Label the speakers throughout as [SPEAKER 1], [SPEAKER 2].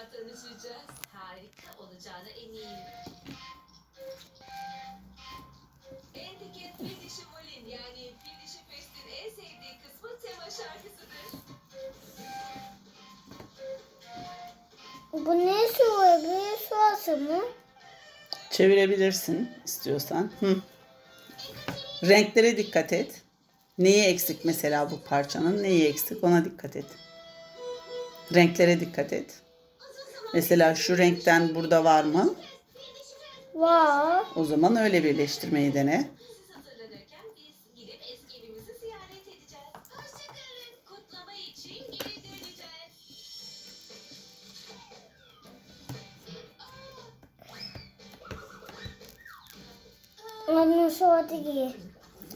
[SPEAKER 1] defa tanışacağız. Harika olacağına eminim. Etiket bir dişi Molin yani bir dişi Fest'in en sevdiği kısmı tema şarkısıdır.
[SPEAKER 2] Bu ne su? Bir su mı?
[SPEAKER 3] Çevirebilirsin istiyorsan. Hı. Renklere dikkat et. Neyi eksik mesela bu parçanın? Neyi eksik? Ona dikkat et. Renklere dikkat et. Mesela şu renkten burada var mı?
[SPEAKER 2] Var.
[SPEAKER 3] O zaman öyle birleştirmeyi dene.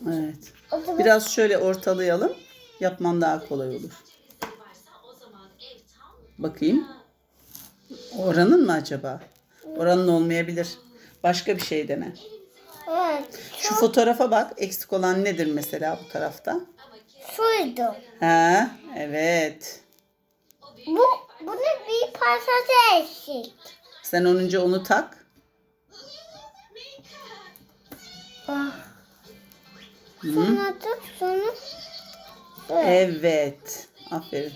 [SPEAKER 3] Evet. Biraz şöyle ortalayalım. Yapman daha kolay olur.
[SPEAKER 1] Cevizleri varsa o zaman ev tam
[SPEAKER 3] Bakayım. Oranın mı acaba? Oranın olmayabilir. Başka bir şey dene.
[SPEAKER 2] evet.
[SPEAKER 3] Şu fotoğrafa bak. Eksik olan nedir mesela bu tarafta?
[SPEAKER 2] Suydu.
[SPEAKER 3] Ha, evet.
[SPEAKER 2] Bu bunun bir parçası eksik.
[SPEAKER 3] Sen önce onu tak.
[SPEAKER 2] Ah.
[SPEAKER 3] Hı.
[SPEAKER 2] Sonra tut sonra. Evet.
[SPEAKER 3] Aferin.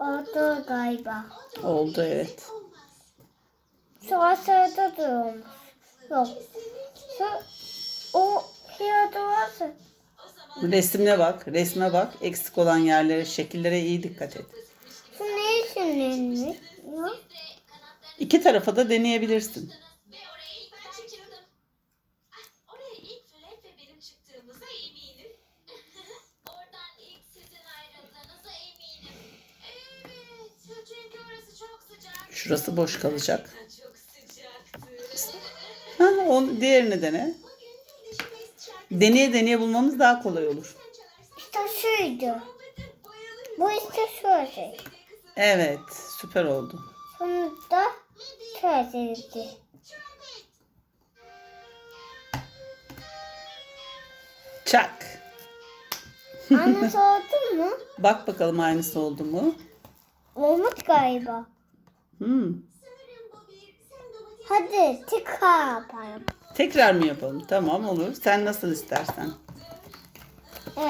[SPEAKER 2] Oldu galiba.
[SPEAKER 3] Oldu evet.
[SPEAKER 2] Sonra sırada durmuş. Yok. O kağıdı varsa.
[SPEAKER 3] Resmine bak. Resme bak. Eksik olan yerlere, şekillere iyi dikkat et.
[SPEAKER 2] Su ne için
[SPEAKER 1] kanatlarını
[SPEAKER 3] İki tarafa da deneyebilirsin.
[SPEAKER 1] ve oraya ilk ben çıktım. Ah, Oraya ilk Flap ve benim çıktığımıza eminim.
[SPEAKER 3] Şurası boş kalacak. Ha, onu, diğerini dene. Deneye deneye bulmamız daha kolay olur.
[SPEAKER 2] İşte şuydu. Bu işte şöyle.
[SPEAKER 3] Evet. Süper oldu.
[SPEAKER 2] Sonra da şöyle.
[SPEAKER 3] Çak.
[SPEAKER 2] Anne sordun mu?
[SPEAKER 3] Bak bakalım aynısı oldu mu?
[SPEAKER 2] Olmuş galiba.
[SPEAKER 3] Hmm.
[SPEAKER 2] Hadi tekrar yapalım.
[SPEAKER 3] Tekrar mı yapalım? Tamam olur. Sen nasıl istersen. Evet.